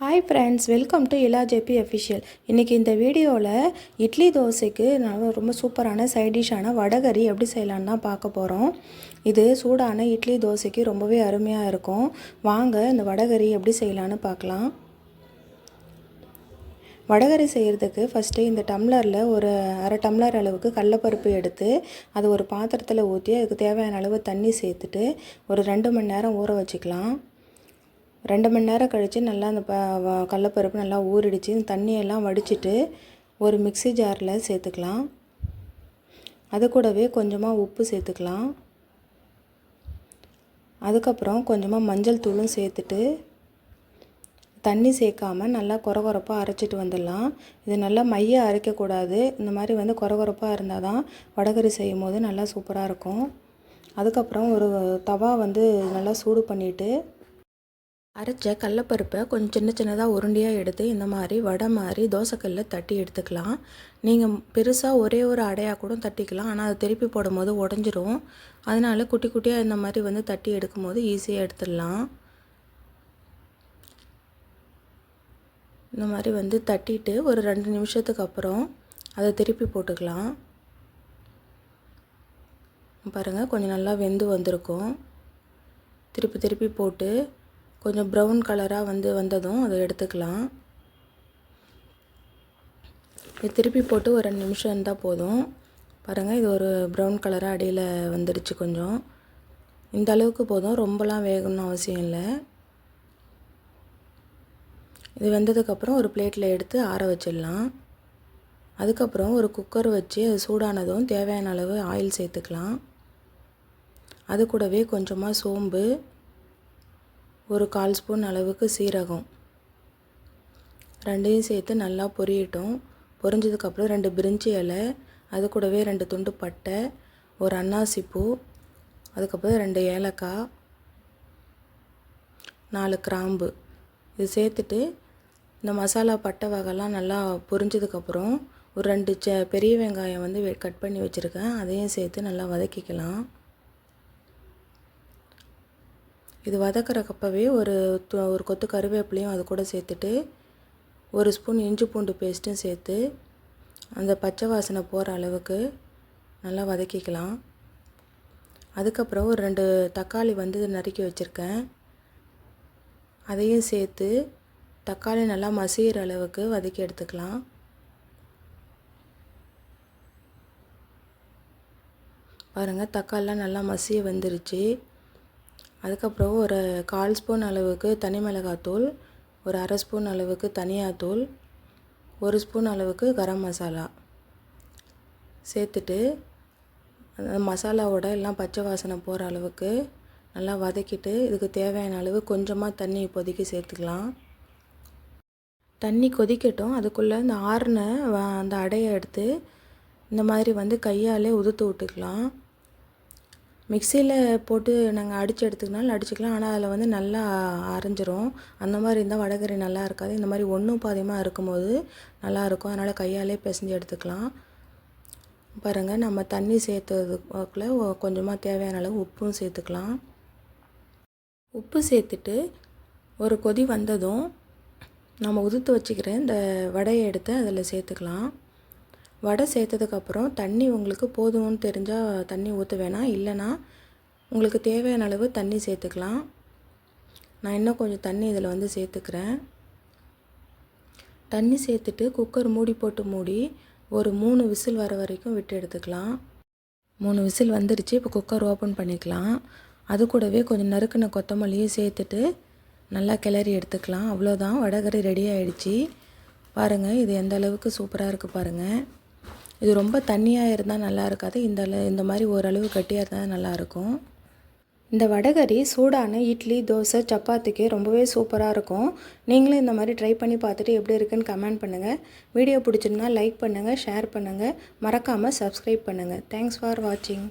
Hi friends welcome to Ila JP official இன்றைக்கி இந்த வீடியோவில் இட்லி தோசைக்கு நான் ரொம்ப சூப்பரான சைட் டிஷ்ஷான வடகரி எப்படி செய்யலான்னு தான் பார்க்க போகிறோம் இது சூடான இட்லி தோசைக்கு ரொம்பவே அருமையாக இருக்கும். வாங்க இந்த வடகறி எப்படி செய்யலான்னு பார்க்கலாம். வடகறி செய்கிறதுக்கு ஃபஸ்ட்டு இந்த டம்ளரில் ஒரு அரை டம்ளர் அளவுக்கு கடலப்பருப்பு எடுத்து அது ஒரு பாத்திரத்தில் ஊற்றி அதுக்கு தேவையான அளவு தண்ணி சேர்த்துட்டு ஒரு ரெண்டு மணி நேரம் ஊற வச்சுக்கலாம். ரெண்டு மணி நேரம் கழித்து நல்லா அந்த ப கடலப்பருப்பு நல்லா ஊறிடுச்சு. இந்த தண்ணியெல்லாம் வடிச்சிட்டு ஒரு மிக்சி ஜாரில் சேர்த்துக்கலாம். அது கூடவே கொஞ்சமாக உப்பு சேர்த்துக்கலாம். அதுக்கப்புறம் கொஞ்சமாக மஞ்சள் தூளும் சேர்த்துட்டு தண்ணி சேர்க்காமல் நல்லா குறகுறப்பாக அரைச்சிட்டு வந்துடலாம். இது நல்லா மைய அரைக்கக்கூடாது இந்த மாதிரி வந்து குறகுறப்பாக இருந்தால் தான் வடகரி செய்யும் போது நல்லா சூப்பராக இருக்கும். அதுக்கப்புறம் ஒரு தவா வந்து நல்லா சூடு பண்ணிவிட்டு அரைச்ச கடலப்பருப்பை கொஞ்சம் சின்ன சின்னதாக உருண்டையாக எடுத்து இந்த மாதிரி வடை மாதிரி தோசைக்கல்லில் தட்டி எடுத்துக்கலாம். நீங்கள் பெருசாக ஒரே ஒரு அடையாக கூட தட்டிக்கலாம். ஆனால் அது திருப்பி போடும்போது உடஞ்சிரும். அதனால் குட்டி குட்டியாக இந்த மாதிரி வந்து தட்டி எடுக்கும் போது ஈஸியாக எடுத்துடலாம். இந்த மாதிரி வந்து தட்டிட்டு ஒரு ரெண்டு நிமிஷத்துக்கு அப்புறம் அதை திருப்பி போட்டுக்கலாம். பாருங்கள் கொஞ்சம் நல்லா வெந்து வந்திருக்கும். திருப்பி திருப்பி போட்டு கொஞ்சம் ப்ரௌன் கலராக வந்து வந்ததும் அதை எடுத்துக்கலாம். இது திருப்பி போட்டு ஒரு ரெண்டு நிமிஷம் இருந்தால் போதும். பாருங்கள் இது ஒரு ப்ரௌன் கலராக அடியில் வந்துடுச்சு கொஞ்சம். இந்த அளவுக்கு போதும். ரொம்பலாம் வேகணும்னு அவசியம் இல்லை. இது வெந்ததுக்கப்புறம் ஒரு பிளேட்டில் எடுத்து ஆற வச்சிடலாம். அதுக்கப்புறம் ஒரு குக்கர் வச்சு அது சூடானதும் தேவையான அளவு ஆயில் சேர்த்துக்கலாம். அது கூடவே கொஞ்சமாக சோம்பு ஒரு கால் ஸ்பூன் அளவுக்கு சீரகம். ரெண்டையும் சேர்த்து நல்லா பொரியட்டும். பொரிஞ்சதுக்கப்புறம் ரெண்டு பிரிஞ்சி இலை அது கூடவே ரெண்டு துண்டு பட்டை ஒரு அன்னாசி பூ அதுக்கப்புறம் ரெண்டு ஏலக்காய் நாலு கிராம்பு. இது சேர்த்துட்டு இந்த மசாலா பட்டை வகைலாம் நல்லா பொரிஞ்சதுக்கப்புறம் ஒரு ரெண்டு ச பெரிய வெங்காயம் வந்து கட் பண்ணி வச்சுருக்கேன். அதையும் சேர்த்து நல்லா வதக்கிக்கலாம். இது வதக்கிறக்கப்பவே ஒரு ஒரு கொத்து கருவேப்பிலையும் அது கூட சேர்த்துட்டு ஒரு ஸ்பூன் இஞ்சி பூண்டு பேஸ்ட்டும் சேர்த்து அந்த பச்சை வாசனை போகிற அளவுக்கு நல்லா வதக்கிக்கலாம். அதுக்கப்புறம் ஒரு ரெண்டு தக்காளி வந்து நறுக்கி வச்சுருக்கேன். அதையும் சேர்த்து தக்காளி நல்லா மசிகிற அளவுக்கு வதக்கி எடுத்துக்கலாம். பாருங்கள் தக்காளிலாம் நல்லா மசிய வந்துருச்சு. அதுக்கப்புறம் ஒரு கால் ஸ்பூன் அளவுக்கு தனி மிளகாத்தூள் ஒரு அரை ஸ்பூன் அளவுக்கு தனியாத்தூள் ஒரு ஸ்பூன் அளவுக்கு கரம் மசாலா சேர்த்துட்டு அந்த மசாலாவோட எல்லாம் பச்சை வாசனை போகிற அளவுக்கு நல்லா வதக்கிட்டு இதுக்கு தேவையான அளவு கொஞ்சமாக தண்ணி கொதிக்க சேர்த்துக்கலாம். தண்ணி கொதிக்கட்டும். அதுக்குள்ளே இந்த ஆறுன அந்த அடையை எடுத்து இந்த மாதிரி வந்து கையாலே உதுத்து விட்டுக்கலாம். மிக்சியில் போட்டு நாங்கள் அடித்து எடுத்துக்கினாலும் அடிச்சுக்கலாம். ஆனால் அதில் வந்து நல்லா அரைஞ்சிரும். அந்த மாதிரி இருந்தால் வடகறி நல்லா இருக்காது. இந்த மாதிரி ஒன்றும் பாதியமாக இருக்கும்போது நல்லாயிருக்கும் அதனால் கையாலே பிசைஞ்சு எடுத்துக்கலாம். பாருங்கள் நம்ம தண்ணி சேர்த்ததுக்குள்ள கொஞ்சமாக தேவையான அளவு உப்பும் சேர்த்துக்கலாம். உப்பு சேர்த்துட்டு ஒரு கொதி வந்ததும் நம்ம உதுத்து வச்சுக்கிற இந்த வடையை எடுத்து அதில் சேர்த்துக்கலாம். வடை சேர்த்ததுக்கப்புறம் தண்ணி உங்களுக்கு போதும்னு தெரிஞ்சால் தண்ணி ஊற்ற வேணாம் இல்லைனா உங்களுக்கு தேவையான அளவு தண்ணி சேர்த்துக்கலாம். நான் இன்னும் கொஞ்சம் தண்ணி இதில் வந்து சேர்த்துக்கிறேன். தண்ணி சேர்த்துட்டு குக்கர் மூடி போட்டு மூடி ஒரு மூணு விசில் வர வரைக்கும் விட்டு எடுத்துக்கலாம். மூணு விசில் வந்துடுச்சு இப்போ குக்கர் ஓப்பன் பண்ணிக்கலாம். அது கூடவே கொஞ்சம் நறுக்கின கொத்தமல்லியும் சேர்த்துட்டு நல்லா கிளறி எடுத்துக்கலாம். அவ்வளோதான் வடகரை ரெடி ஆகிடுச்சி பாருங்கள் இது எந்த அளவுக்கு சூப்பராக இருக்குது பாருங்கள் இது ரொம்ப தண்ணியாக இருந்தால் நல்லா இருக்காது. இந்த இந்த மாதிரி ஓரளவு கட்டியாக இருந்தால் நல்லாயிருக்கும் இந்த வடகறி சூடான இட்லி தோசை சப்பாத்திக்கு ரொம்பவே சூப்பராக இருக்கும். நீங்களும் இந்த மாதிரி ட்ரை பண்ணி பார்த்துட்டு எப்படி இருக்குன்னு கமெண்ட் பண்ணுங்கள் வீடியோ பிடிச்சிருந்தா லைக் பண்ணுங்கள் ஷேர் பண்ணுங்கள் மறக்காமல் சப்ஸ்கிரைப் பண்ணுங்கள் தேங்க்ஸ் ஃபார் வாட்சிங்